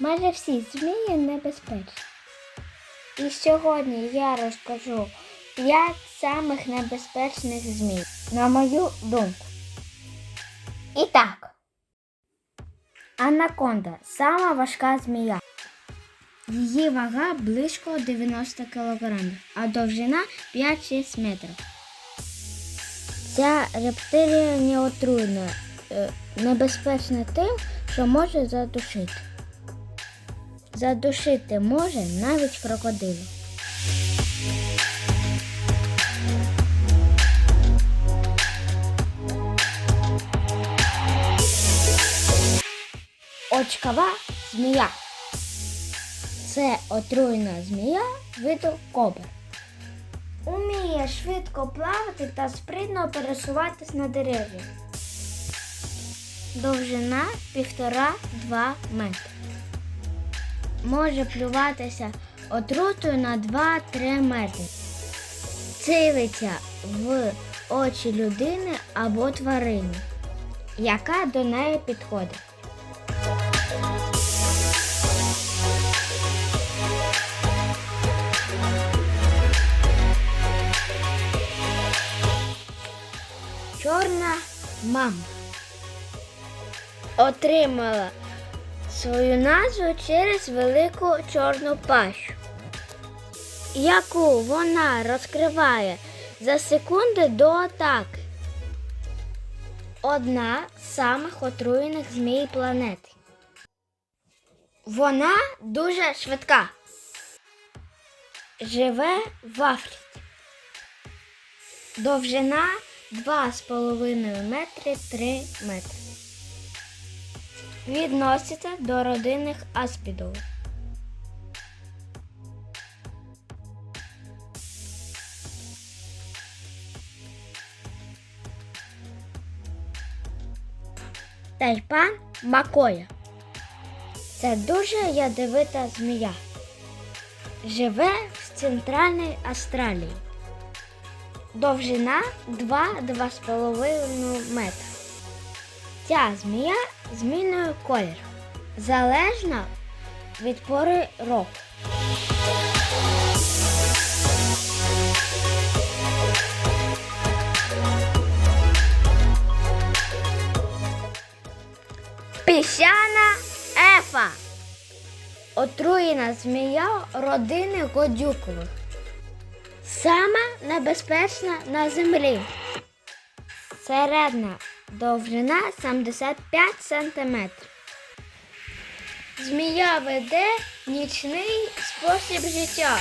майже всі змії небезпечні. І сьогодні я розкажу 5 самих небезпечних змій, на мою думку. І так. Анаконда сама важка змія. Її вага близько 90 кг, а довжина 5-6 метрів. Ця рептилія не отруйна, е, небезпечна тим, що може задушити. Задушити може навіть крокодилу. Очкова змія. Це отруйна змія виду кобр. Уміє швидко плавати та спритно пересуватись на дереві. Довжина 1,5-2 метри. Може плюватися отрутою на 2-3 метри. Цілиться в очі людини або тварини, яка до неї підходить. Чорна мама отримала свою назву через велику чорну пащу, яку вона розкриває за секунди до атаки. Одна з самих отруєних змій планети. Вона дуже швидка. Живе в Африці. Довжина 2,5 метри 3 метри. Відноситься до родинних аспідов. Тайпан Макоя. Це дуже ядовита змія. Живе в Центральній Австралії. Довжина 2-2,5 метра. Ця змія змінює колір залежно від пори року. Піщана ефа. Отруєна змія родини Годюкових. Сама небезпечна на землі. Середня довжина 75 см. Змія веде нічний спосіб життя.